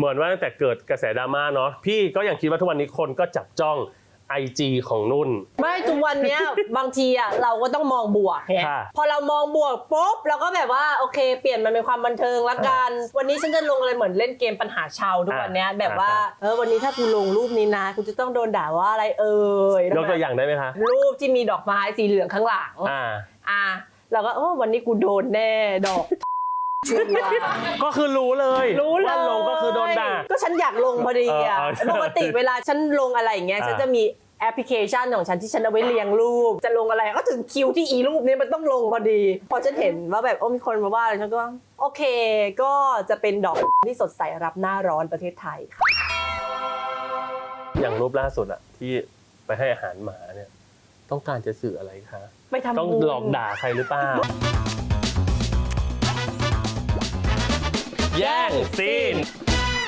เหมือนว่าตั้งแต่เกิดกระแสดราม่าเนาะพี่ก็ยังคิดว่าทุกวันนี้คนก็จับจ้อง IG ของนุ่น ไม่ทุกวันเนี้ย บางทีอะเราก็ต้องมองบวกไงค่ะ พอเรามองบวกปุ๊บเราก็แบบว่าโอเค เปลี่ยนมันเป็นความบันเทิงละกัน วันนี้ฉันจะลงอะไรเหมือนเล่นเกมปัญหาชาวทุกวันเนี้ยอ่าแบบว่าอ่าเออวันนี้ถ้ากูลงรูปนี้นะกูจะต้องโดนด่าว่าอะไรเอ่ยยกตัวอย่างได้ไหมคะรูปที่มีดอกไม้สีเหลืองข้างหลังอ่า อะเราก็เออวันนี้กูโดนแน่ดอก ชัวร์ก็คือรู้เลยรู้เลยว่าลงก็คือโดนด่า ก็ฉันอยากลงพอดีอะเออเออ ปกติเวลาฉันลงอะไรอย่างเงี้ยอ่าฉันจะมีแอปพลิเคชันของฉันที่ฉันเอาไว้เรียงรูป จะลงอะไรก็ถึงคิวที่อีรูปนี้มันต้องลงพอดี พอฉันเห็นว่าแบบโอ้มีคนมาว่าอะไรฉันก็ว่าโอเค ก็จะเป็นดอกที่สดใสรับหน้าร้อนประเทศไทยค่ะอย่างรูปล่าสุดอะที่ไปให้อาหารหมาเนี่ย ต้องการจะสื่ออะไรคะ ไปทำต้องบุญหลอกด่าใครหรือเปล่า แย่งซีน